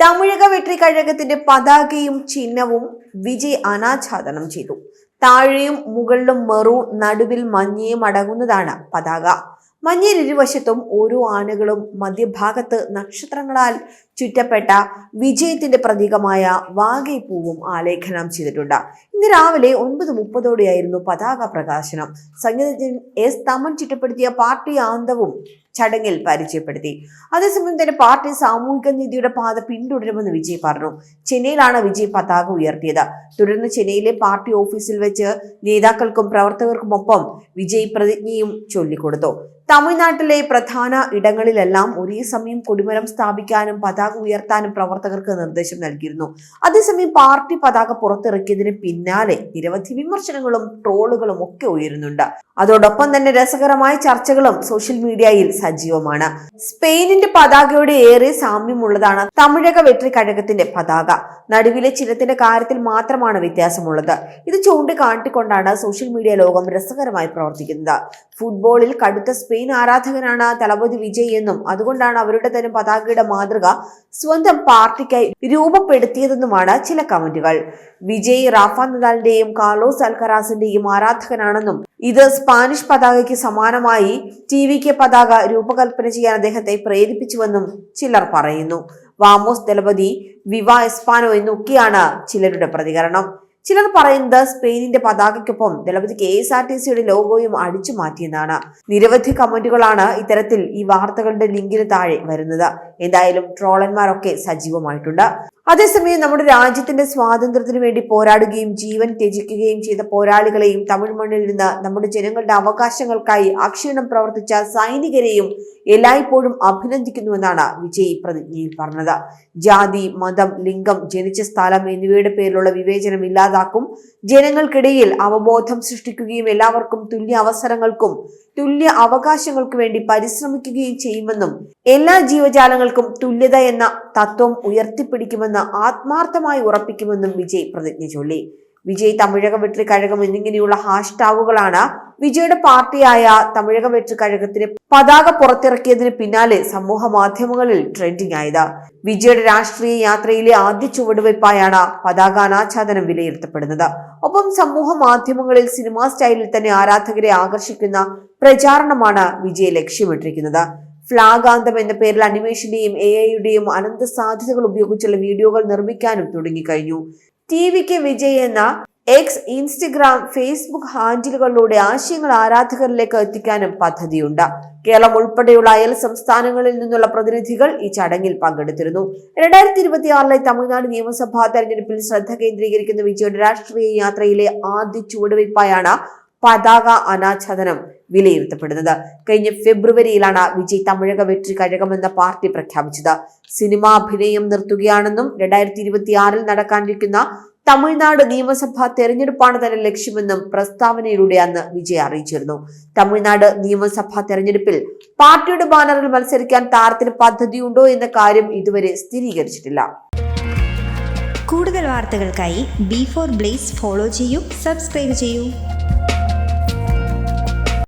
തമിഴക വെട്രി കഴകത്തിന്റെ പതാകയും ചിഹ്നവും വിജയ് അനാച്ഛാദനം ചെയ്തു. താഴെയും മുകളിലും മെറൂൺ നടുവിൽ മഞ്ഞയും അടങ്ങുന്നതാണ് പതാക. മഞ്ഞയിൽ ഇരുവശത്തും ഓരോ ആനകളും മധ്യഭാഗത്ത് നക്ഷത്രങ്ങളാൽ ചുറ്റപ്പെട്ട വിജയത്തിന്റെ പ്രതീകമായ വാഗൈപ്പൂവും ആലേഖനം ചെയ്തിട്ടുണ്ട്. ഇന്ന് രാവിലെ ഒൻപത് മുപ്പതോടെയായിരുന്നു പതാക പ്രകാശനം. സംഗീതജ്ഞൻ എസ് തമൻ ചിട്ടപ്പെടുത്തിയ പാർട്ടി ആന്തവും ചടങ്ങിൽ പരിചയപ്പെടുത്തി. അതേസമയം തന്നെ പാർട്ടി സാമൂഹിക നീതിയുടെ പാത പിന്തുടരുമെന്ന് വിജയ് പറഞ്ഞു. ചെന്നൈയിലാണ് വിജയ് പതാക ഉയർത്തിയത്. തുടർന്ന് ചെന്നൈയിലെ പാർട്ടി ഓഫീസിൽ വെച്ച് നേതാക്കൾക്കും പ്രവർത്തകർക്കുമൊപ്പം വിജയ് പ്രതിജ്ഞയും ചൊല്ലിക്കൊടുത്തു. തമിഴ്നാട്ടിലെ പ്രധാന ഇടങ്ങളിലെല്ലാം ഒരേ സമയം കൊടിമരം സ്ഥാപിക്കാനും പതാക ഉയർത്താനും പ്രവർത്തകർക്ക് നിർദ്ദേശം നൽകിയിരുന്നു. അതേസമയം പാർട്ടി പതാക പുറത്തിറക്കിയതിന് പിന്നാലെ നിരവധി വിമർശനങ്ങളും ട്രോളുകളും ഒക്കെ ഉയരുന്നുണ്ട്. അതോടൊപ്പം തന്നെ രസകരമായ ചർച്ചകളും സോഷ്യൽ മീഡിയയിൽ സജീവമാണ്. സ്പെയിനിന്റെ പതാകയോട് ഏറെ സാമ്യമുള്ളതാണ് തമിഴക വെട്രി കഴകത്തിന്റെ പതാക. നടുവിലെ ചിഹ്നത്തിന്റെ കാര്യത്തിൽ മാത്രമാണ് വ്യത്യാസമുള്ളത്. ഇത് ചൂണ്ടിക്കാട്ടിക്കൊണ്ടാണ് സോഷ്യൽ മീഡിയ ലോകം രസകരമായി പ്രവർത്തിക്കുന്നത്. ഫുട്ബോളിൽ കടുത്ത സ്പെയിൻ ആരാധകനാണ് തലപതി വിജയ് എന്നും അതുകൊണ്ടാണ് അവരുടെ തന്നെ പതാകയുടെ മാതൃക സ്വന്തം പാർട്ടിക്കായി രൂപപ്പെടുത്തിയതെന്നുമാണ് ചില കമന്റുകൾ. വിജയ് റാഫ നദാലിന്റെയും കാർലോസ് അൽക്കറാസിന്റെയും ആരാധകനാണെന്നും ഇത് സ്പാനിഷ് പതാകയ്ക്ക് സമാനമായി ടി വി കെ പതാക രൂപകൽപ്പന ചെയ്യാൻ അദ്ദേഹത്തെ പ്രേരിപ്പിച്ചുവെന്നും ചിലർ പറയുന്നു. വാമോസ് ദളപതി വിവ എസ്പാനോ എന്നൊക്കെയാണ് ചിലരുടെ പ്രതികരണം. ചിലർ പറയുന്നത് സ്പെയിനിന്റെ പതാകയ്ക്കൊപ്പം Thalapathy K S R T സിയുടെ ലോഗോയും അടിച്ചു മാറ്റിയെന്നാണ്. നിരവധി കമന്റുകളാണ് ഇത്തരത്തിൽ ഈ വാർത്തകളുടെ ലിങ്കിന് താഴെ വരുന്നത്. എന്തായാലും ട്രോളന്മാരൊക്കെ സജീവമായിട്ടുണ്ട്. അതേസമയം നമ്മുടെ രാജ്യത്തിന്റെ സ്വാതന്ത്ര്യത്തിന് വേണ്ടി പോരാടുകയും ജീവൻ ത്യജിക്കുകയും ചെയ്ത പോരാളികളെയും തമിഴ് മണ്ണിൽ നിന്ന് നമ്മുടെ ജനങ്ങളുടെ അവകാശങ്ങൾക്കായി അക്ഷീണം പ്രവർത്തിച്ച സൈനികരെയും എല്ലായ്പ്പോഴും അഭിനന്ദിക്കുന്നുവെന്നാണ് വിജയ് പ്രതിജ്ഞയിൽ പറഞ്ഞത്. ജാതി മതം ലിംഗം ജനിച്ച സ്ഥലം എന്നിവയുടെ പേരിലുള്ള വിവേചനം ഇല്ലാതാക്കും. ജനങ്ങൾക്കിടയിൽ അവബോധം സൃഷ്ടിക്കുകയും എല്ലാവർക്കും തുല്യ അവസരങ്ങൾക്കും തുല്യ അവകാശങ്ങൾക്കു വേണ്ടി പരിശ്രമിക്കുകയും ചെയ്യുമെന്നും എല്ലാ ജീവജാലങ്ങൾക്കും തുല്യത എന്ന തത്വം ഉയർത്തിപ്പിടിക്കുമെന്ന് ആത്മാർത്ഥമായി ഉറപ്പിക്കുമെന്നും വിജയ് പ്രതിജ്ഞ ചൊല്ലി. വിജയ് തമിഴക വെട്രി കഴകം എന്നിങ്ങനെയുള്ള ഹാഷ്ടാഗുകളാണ് വിജയുടെ പാർട്ടിയായ തമിഴക വെട്രി കഴകത്തിന് പതാക പുറത്തിറക്കിയതിന് പിന്നാലെ സമൂഹ മാധ്യമങ്ങളിൽ ട്രെൻഡിംഗ് ആയത്. വിജയുടെ രാഷ്ട്രീയ യാത്രയിലെ ആദ്യ ചുവടുവയ്പായാണ് പതാക അനാച്ഛാദനം വിലയിരുത്തപ്പെടുന്നത്. ഒപ്പം സമൂഹ മാധ്യമങ്ങളിൽ സിനിമാ സ്റ്റൈലിൽ തന്നെ ആരാധകരെ ആകർഷിക്കുന്ന പ്രചാരണമാണ് വിജയ് ലക്ഷ്യമിട്ടിരിക്കുന്നത്. ഫ്ലാഗാന്തം എന്ന പേരിൽ അനിമേഷന്റെയും എ ഐയുടെയും അനന്ത സാധ്യതകൾ ഉപയോഗിച്ചുള്ള വീഡിയോകൾ നിർമ്മിക്കാനും തുടങ്ങിക്കഴിഞ്ഞു. ടി വിക്ക് വിജയ് എന്ന എക്സ് ഇൻസ്റ്റഗ്രാം ഫേസ്ബുക്ക് ഹാൻഡിലുകളിലൂടെ ആശയങ്ങൾ ആരാധകരിലേക്ക് എത്തിക്കാനും പദ്ധതിയുണ്ട്. കേരളം ഉൾപ്പെടെയുള്ള അയൽ സംസ്ഥാനങ്ങളിൽ നിന്നുള്ള പ്രതിനിധികൾ ഈ ചടങ്ങിൽ പങ്കെടുത്തിരുന്നു. രണ്ടായിരത്തി ഇരുപത്തിയാറിലെ തമിഴ്നാട് നിയമസഭാ തെരഞ്ഞെടുപ്പിൽ ശ്രദ്ധ കേന്ദ്രീകരിക്കുന്ന വിജയുടെ രാഷ്ട്രീയ യാത്രയിലെ ആദ്യ ചുവടുവയ്പായാണ് പതാക അനാച്ഛാദനം. വിലയിരുത്തപ്പെടുന്നത്. കഴിഞ്ഞ ഫെബ്രുവരിയിലാണ് വിജയ് തമിഴക വെറ്റി കഴകമെന്ന പാർട്ടി പ്രഖ്യാപിച്ചത്. സിനിമാ അഭിനയം നിർത്തുകയാണെന്നും രണ്ടായിരത്തി ഇരുപത്തിയാറിൽ നടക്കാനിരിക്കുന്ന തമിഴ്നാട് നിയമസഭാ തെരഞ്ഞെടുപ്പാണ് തന്നെ ലക്ഷ്യമെന്നും പ്രസ്താവനയിലൂടെ അന്ന് വിജയ് അറിയിച്ചിരുന്നു. തമിഴ്നാട് നിയമസഭാ തെരഞ്ഞെടുപ്പിൽ പാർട്ടിയുടെ ബാനറിൽ മത്സരിക്കാൻ താരത്തിന് പദ്ധതിയുണ്ടോ എന്ന കാര്യം ഇതുവരെ സ്ഥിരീകരിച്ചിട്ടില്ല. കൂടുതൽ വാർത്തകൾക്കായി ബി ഫോർ ബ്ലേസ് ഫോളോ ചെയ്യൂ സബ്സ്ക്രൈബ് ചെയ്യൂ.